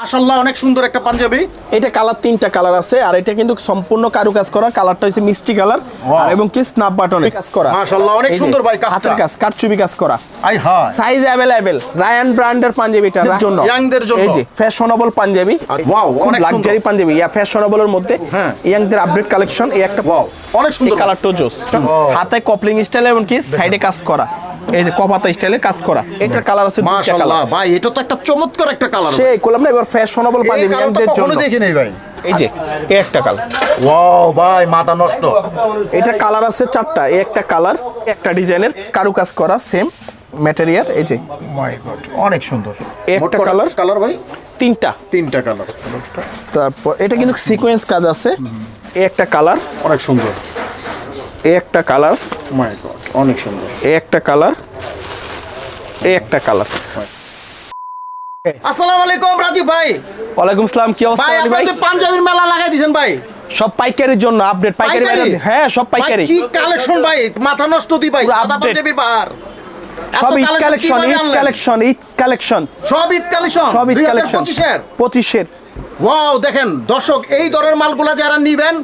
মাশাল্লাহ অনেক সুন্দর একটা পাঞ্জাবি। এটা কালার তিনটা কালার আছে আর এটা কিন্তু সম্পূর্ণ কারুকাজ করা। কালারটা হচ্ছে মিষ্টি কালার আর এবং কি স্ন্যাপ বাটনে কাজ করা। মাশাআল্লাহ, অনেক সুন্দর ভাই কাজটা। কাজ কারচুপি কাজ করা। আই হ্যাঁ। সাইজ অ্যাভেলেবেল রায়ান ব্র্যান্ডের পাঞ্জাবিটা জন্য। Youngদের জন্য। এই যে। ফ্যাশনেবল পাঞ্জাবি। Wow, অনেক। লাক্সারি পাঞ্জাবি। ইয়া ফ্যাশনেবলের মধ্যে হ্যাঁ। ইয়াংদের আপডেট কালেকশন এই একটা ওয়াও অনেক সুন্দর। কালারটাও জোস হাতে কপলিং স্টাইল এবং কি সাইডে কাজ করা। এই যে কপাতা স্টাইলে কাজ করা। এটার কালার আছে মাশাআল্লাহ ভাই এটা তো একটা চমৎকার একটা কালার সেই করলাম না এবার ফ্যাশনেবল পাঞ্জাবি ইয়াংদের জন্য। দেখি নাই ভাই। এই যে এই একটা কালার ওয়াও ভাই মাথা নষ্ট। এটা কালার আছে চারটা। এই একটা কালার একটা ডিজাইনের কারুকাজ করা সেম ম্যাটেরিয়াল এই যে। মাই গড অনেক সুন্দর। একটা কালার কালার ভাই? তিনটা। তিনটা কালার তারপর এটা কিন্তু সিকোয়েন্স কাজ আছে। এই একটা কালার অনেক সুন্দর। এই একটা কালার। মাই গড অনেক সুন্দর। এই একটা কালার এই একটা কালার। আসসালামু আলাইকুম রাজীব ভাই। ওয়ালাইকুম আসসালাম কি অবস্থা ভাই আপনি ভাই? পাঞ্জাবির মেলা লাগাই দিয়েছেন ভাই। সব পাইকারির জন্য আপডেট পাইকারি? হ্যাঁ সব পাইকারি। কি কালেকশন ভাই? মাথা নষ্ট দি ভাই সাদা পাঞ্জাবির বাহার সব Eid collection Eid collection Eid collection সব ঈদ কালেকশন সব ঈদ কালেকশন পঁচিশের? পঁচিশের। ওয়াও দেখেন দর্শক এই দরের মালগুলা যারা নিবেন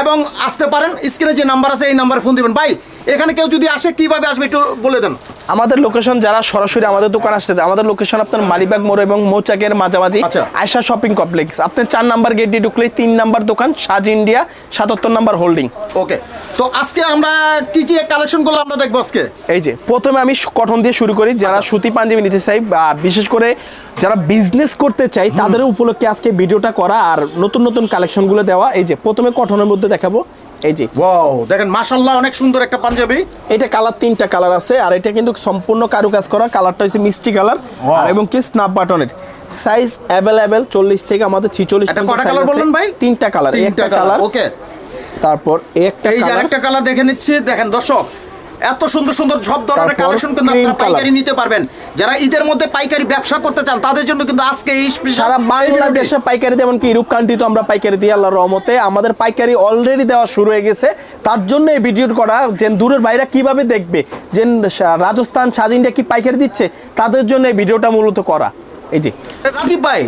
এবং আসতে পারেন। স্ক্রিনে যে নাম্বার আছে, এই নাম্বারে ফোন দিবেন। ভাই, এখানে কেউ যদি আসে, কীভাবে আসবে একটু বলে দেন। আমাদের লোকেশন যারা সরাসরি আমাদের দোকান আসতে আমাদের লোকেশন আপনার মালিবাগ মোড় এবং মৌচাকের মাঝামাঝি। আয়সা শপিং কমপ্লেক্স আপনার চার নাম্বার গেট দিয়ে ঢুকলে তিন নাম্বার দোকান সাজ ইন্ডিয়া সাতাত্তর নাম্বার হোল্ডিং ওকে তো আজকে আমরা কি কি কালেকশনগুলো আমরা দেখব আজকে? এই যে প্রথমে আমি কটন দিয়ে শুরু করি যারা আচ্ছা। সুতি পাঞ্জাবি নিতে চাই বিশেষ করে যারা বিজনেস করতে চাই তাদের উপলক্ষে আজকে ভিডিওটা করা আর নতুন নতুন কালেকশনগুলো দেওয়া। এই যে প্রথমে কটনের মধ্যে দেখাবো। এই যে। ওয়াও দেখেন মাশাআল্লাহ অনেক সুন্দর একটা পাঞ্জাবি। এটা কালার তিনটা কালার আছে আর এটা কিন্তু সম্পূর্ণ কারুকাজ করা। কালারটা হচ্ছে মিষ্টি কালার আর এবং কি স্ন্যাপ বাটনের সাইজ অ্যাভেলেবেল চল্লিশ থেকে আমাদের ছিচল্লিশ এটা কটা কালার বললেন ভাই? তিনটা কালার একটা কালার ওকে। তারপর একটা এই যে আরেকটা কালার দেখে নিচ্ছি দেখেন দর্শক এত সুন্দর সুন্দর সব ধরনের কালেকশন কিন্তু আপনারা পাইকারি নিতে পারবেন। যারা ঈদের মধ্যে পাইকারি ব্যবসা করতে চান তাদের জন্য কিন্তু আজকে এই সারা বাংলাদেশে পাইকারি যেমন কি ইউরোপ কান্ট্রি তো আমরা পাইকারি দিই আল্লাহর রহমতে। আমাদের পাইকারি অলরেডি দেওয়া শুরু হয়ে গেছে। তার জন্য এই ভিডিও করা যে দূরের বাইরে কীভাবে দেখবে? যে রাজস্থান সাজ ইন্ডিয়া কি পাইকারি দিচ্ছে? তাদের জন্য এই ভিডিওটা মূলত করা। এই যে। রাজীব ভাই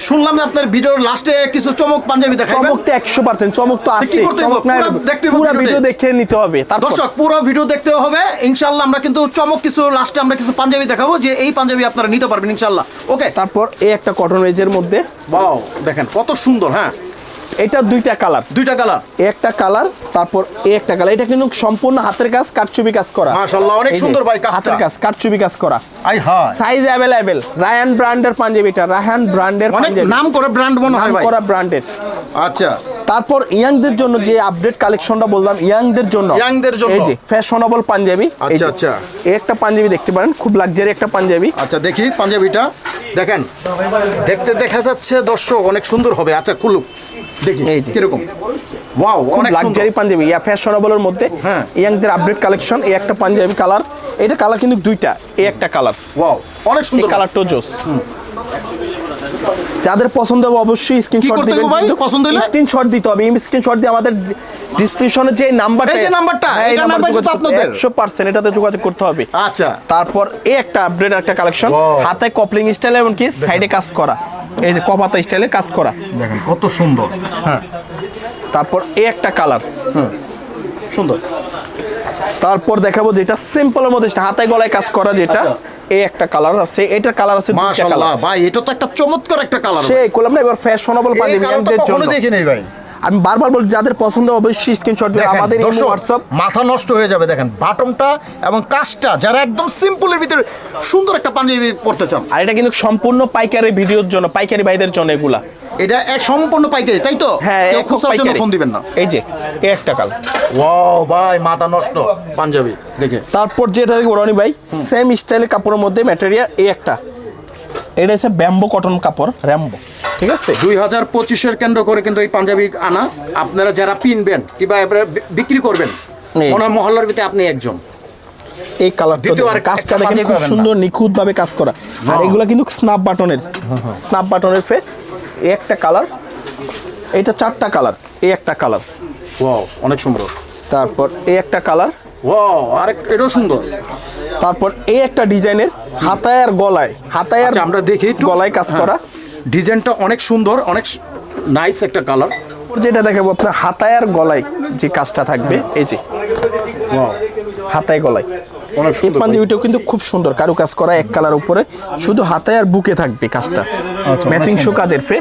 শুনলাম যে আপনার ভিডিওর লাস্টে কিছু চমক পাঞ্জাবি দেখাবেন চমক তো একশো পার্সেন্ট চমক তো আছে চমক না দেখতে পুরো ভিডিও দেখে নিতে হবে দর্শক পুরো ভিডিও দেখতে হবে। ইনশাল্লাহ আমরা কিন্তু চমক কিছু লাস্টে আমরা কিছু পাঞ্জাবি দেখাবো যে এই পাঞ্জাবি আপনারা নিতে পারবেন ইনশাল্লাহ ওকে তারপর এই একটা কটন রেজের মধ্যে বাও দেখেন কত সুন্দর হ্যাঁ। এটা দুইটা কালার। দুইটা কালার। একটা কালার তারপর এই একটা কালার। এটা কিন্তু সম্পূর্ণ হাতের কাজ কাটচুবি কাজ করা। মাশাআল্লাহ, অনেক সুন্দর ভাই কাজটা। হাতের কাজ কাটচুবি কাজ করা। আই হ্যাঁ। সাইজ অ্যাভেলেবেল রায়ান ব্র্যান্ডের পাঞ্জাবিটা রায়ান ব্র্যান্ডের অনেক পাঞ্জাবি নাম করে ব্র্যান্ড মনে হয় নাম করা ব্র্যান্ডের আচ্ছা। তারপর ইয়াংদের জন্য যে আপডেট কালেকশনটা বললাম ইয়াংদের জন্য। Youngদের জন্য। এই যে ফ্যাশনেবল পাঞ্জাবি আচ্ছা, আচ্ছা। একটা পাঞ্জাবি দেখতে পারেন খুব লাক্সারি একটা পাঞ্জাবি আচ্ছা দেখি পাঞ্জাবিটা দেখেন দেখতে দেখা যাচ্ছে দর্শক অনেক সুন্দর হবে। আচ্ছা খুলুক দেখি কীরকম? ওয়াও অনেক লাক্সারি পাঞ্জাবি। ইয়া ফ্যাশনেবলের মধ্যে হ্যাঁ। ইয়াংদের আপডেট কালেকশন এই একটা পাঞ্জাবি কালার এটা কালার কিন্তু দুইটা এই একটা কালার ওয়াও অনেক সুন্দর। কালারটাও জোস। যাদের পছন্দ হবে অবশ্যই স্ক্রিনশট করতে দিবেন কিন্তু। পছন্দ হলে? স্ক্রিনশট দিতে হবে। স্ক্রিনশট দিয়ে আমাদের ডিসক্রিপশনে যে নাম্বারটা এই যে নাম্বারটা, এটা নাম্বার কিন্তু আপনাদের। 100% এটাতে যোগাযোগ করতে হবে। আচ্ছা। তারপর এই একটা আপডেট একটা কালেকশন হাতে কপলিং স্টাইল এবং কি সাইডে কাজ করা। এই যে কপাতা স্টাইলে কাজ করা। দেখেন কত সুন্দর। হ্যাঁ। তারপর এই একটা কালার। সুন্দর। তারপর দেখাবো যেটা সিম্পলের মধ্যে হাতে গলায় কাজ করা যেটা এই একটা কালার আছে এটা কালার আছে মাশাআল্লাহ ভাই এটা তো একটা চমৎকার একটা কালার সেই কলম না এবার ফ্যাশনেবল এই পাঞ্জাবি দেখি নাই ভাই। আমি বারবার বলি যাদের পছন্দ অবশ্যই স্ক্রিনশট দেখেন, আমাদের হোয়াটসঅ্যাপ মাথা নষ্ট হয়ে যাবে দেখেন বাটনটা এবং কাজটা যারা একদম সিম্পলের ভিতরে সুন্দর একটা পাঞ্জাবি পড়তে চান। আর এটা কিন্তু সম্পূর্ণ পাইকারি ভিডিওর জন্য পাইকারি ভাইদের জন্য এগুলা। এটা এক সম্পূর্ণ পাইকারি তাই তো? হ্যাঁ কেউ খুচরার জন্য ফোন দিবেন না। এই যে এই একটা কালার ওয়াও ভাই মাথা নষ্ট পাঞ্জাবি দেখে। তারপর যেটা দেখব রনি ভাই সেম স্টাইলের কাপড়ের মধ্যে ম্যাটেরিয়াল এই একটা। এটা হচ্ছে ব্যাম্বো কটন কাপড় র্যাম্বো ঠিক আছে? দুই হাজার পঁচিশের কেন্দ্র করে কিন্তু এই পাঞ্জাবি আনা। আপনারা যারা পিনবেন কিংবা এবারে বিক্রি করবেন। মনে মহল্লার ভিতরে আপনি একজন। এই কালার আর কাজটা দেখেন খুব সুন্দর নিখুঁত ভাবে কাজ করা। আর এগুলো কিন্তু স্ন্যাপ বাটনের স্ন্যাপ বাটনের ফে এই একটা কালার এটা চারটা কালার এই একটা কালার। ওয়াও অনেক সুন্দর। তারপর এই একটা কালার। ওয়াও আরেক এটাও সুন্দর। তারপর এই একটা ডিজাইনের হাতায় আর গলায় হাতায় আর আচ্ছা, আমরা দেখি। গলায় কাজ হ্যাঁ। করা। ডিজাইনটা অনেক সুন্দর অনেক নাইস একটা কালার যেটা দেখাবো আপনার হাতায় আর গলায় যে কাজটা থাকবে এই যে। হাতায় গলায়। অনেক সুন্দর। পাঞ্জাবিটাও কিন্তু খুব সুন্দর কারু কাজ করা এক কালার উপরে শুধু হাতায় আর বুকে থাকবে কাজটা। আচ্ছা, ম্যাচিং অনেক শো কাজের ফে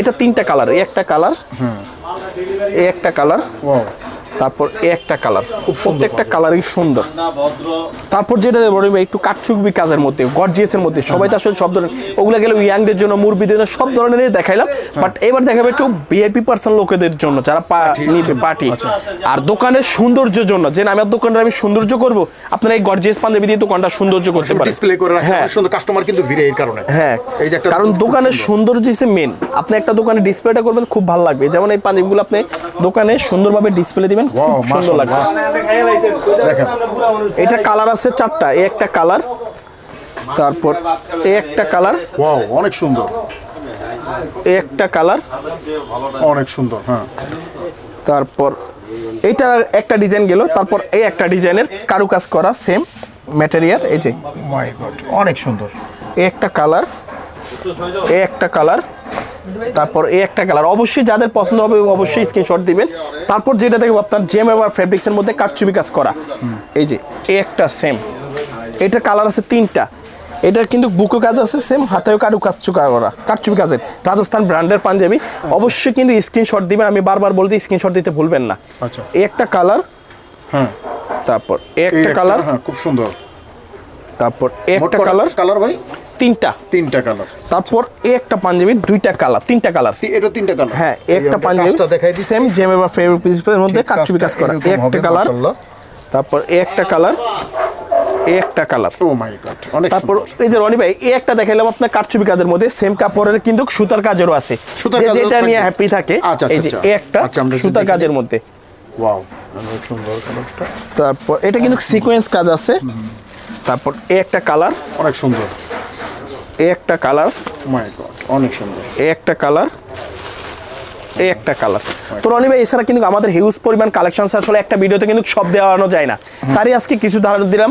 এটা তিনটা কালার এই একটা কালার এই একটা কালার. তারপর একটা কালার খুব সুন্দর প্রত্যেকটা কালারই সুন্দর। তারপর যেটা বলি একটু কাটচুকবি কাজের মধ্যে গর্জিয়াসের মধ্যে। সবাই তো আসলে সব ধরনের ওগুলো গেলে ইয়াংদের জন্য মুরবিদের জন্য সব ধরনের দেখাইলাম। বাট এবার দেখাবে একটু ভিআইপি পার্সন লোকেদের জন্য যারা নিবে পার্টি। আচ্ছা। আর দোকানের সৌন্দর্যের জন্য যে আমার দোকানটা আমি সৌন্দর্য করব। আপনারা এই গর্জিয়াস পাঞ্জাবি দিয়ে দোকানটা সৌন্দর্য করতে পারেন। ডিসপ্লে করে রাখে হ্যাঁ। সুন্দর কাস্টমার কিন্তু ভিড়ে এই কারণে। হ্যাঁ। এই যে একটা কারণ দোকানের সুন্দর। সৌন্দর্য হচ্ছে মেন আপনি একটা দোকানে ডিসপ্লেটা করবেন খুব ভালো লাগবে। যেমন এই পাঞ্জাবিগুলো আপনি দোকানে সুন্দরভাবে ডিসপ্লে দিবেন। খুব সুন্দর লাগবে এটা কালার আছে চারটা এই একটা কালার তারপর এই একটা কালার অনেক সুন্দর। এই একটা কালার অনেক সুন্দর হ্যাঁ। তারপর এইটা একটা ডিজাইন গেল তারপর এই একটা ডিজাইনের কারুকাজ করা সেম ম্যাটেরিয়াল এই যে। মাই গড অনেক সুন্দর। এই একটা কালার এই একটা কালার তারপর এই একটা কালার অবশ্যই যাদের পছন্দ হবে অবশ্যই স্ক্রিনশট দিবেন। তারপর যেটা দেখব আপনার জেম এবার ফেব্রিক্সের মধ্যে কাটচুবি কাজ করা। এই যে এই একটা সেম এটার কালার আছে তিনটা। এটা কিন্তু বুকো কাজ আছে সেম হাতেও কারু কাজ চুকা করা কাটচুবি কাজের। রাজস্থান ব্র্যান্ডের পাঞ্জাবি। অবশ্যই কিন্তু স্ক্রিনশট দিবেন। আমি বারবার বলতে স্ক্রিনশট দিতে ভুলবেন না। আচ্ছা। এই একটা কালার হ্যাঁ। তারপর এই একটা কালার হ্যাঁ খুব সুন্দর। তারপর একটা কালার কালার ভাই? তিনটা। তিনটা কালার তারপর এই একটা পাঞ্জাবি দুইটা কালার তিনটা কালার এটা তিনটা কালার হ্যাঁ একটা পাঞ্জাবি দেখাই দিচ্ছি সেম জেমে বা ফেব্রিক পিসের মধ্যে ঠিক কাজ করা। একটা কালার। তারপর এই একটা কালার এই একটা কালার ও মাই গড অনেক তারপর এই যে রনি ভাই এই একটা দেখাইলাম আপনার কাটচুপি কাজের মধ্যে সেম কাপড়ের কিন্তু সুতার কাজেরও আছে। সুতার কাজেরও যেটা নিয়ে হ্যাপি থাকে আচ্ছা, এই আচ্ছা, যে আচ্ছা। একটা সুতার কাজের মধ্যে। ওয়াও অনেক সুন্দর কালারটা তারপর এটা কিন্তু সিকোয়েন্স কাজ আছে। তারপর এই একটা কালার অনেক সুন্দর। এই একটা কালার। অনেক সুন্দর। এই একটা কালার এই একটা কালার। তো রনি ভাই এছাড়া কিন্তু আমাদের হিউজ পরিমাণ কালেকশন আসলে একটা ভিডিওতে কিন্তু সব দেওয়ানো যায় না। তারই আজকে কিছু ধারণা দিলাম।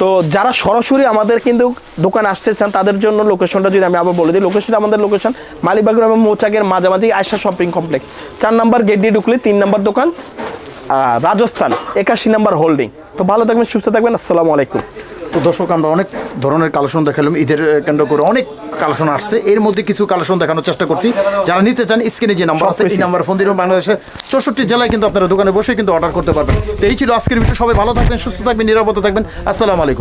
তো যারা সরাসরি আমাদের কিন্তু দোকান আসতে চান তাদের জন্য লোকেশনটা যদি আমি আবার বলে দিই লোকেশন আমাদের লোকেশন মালিবাগুর এবং মৌচাকের মাঝামাঝি আয়সা শপিং কমপ্লেক্স চার নাম্বার গেট দিয়ে ঢুকলে তিন নাম্বার দোকান রাজস্থান একাশি নাম্বার হোল্ডিং তো ভালো থাকবেন সুস্থ থাকবেন আসসালামু আলাইকুম। তো দর্শক আমরা অনেক ধরনের কালেকশন দেখালাম ঈদের কেন্দ্র করে অনেক কালেকশন আসছে। এর মধ্যে কিছু কালেকশন দেখানোর চেষ্টা করছি। যারা নিতে চান স্ক্রিনে যে নাম্বার আছে এই নাম্বার ফোন দিলে বাংলাদেশের চৌষট্টি জেলায় কিন্তু আপনারা দোকানে বসে কিন্তু অর্ডার করতে পারবেন। তো এই ছিল আজকের ভিডিও সবাই ভালো থাকবেন সুস্থ থাকবেন নিরাপদে থাকবেন। আসসালামু আলাইকুম।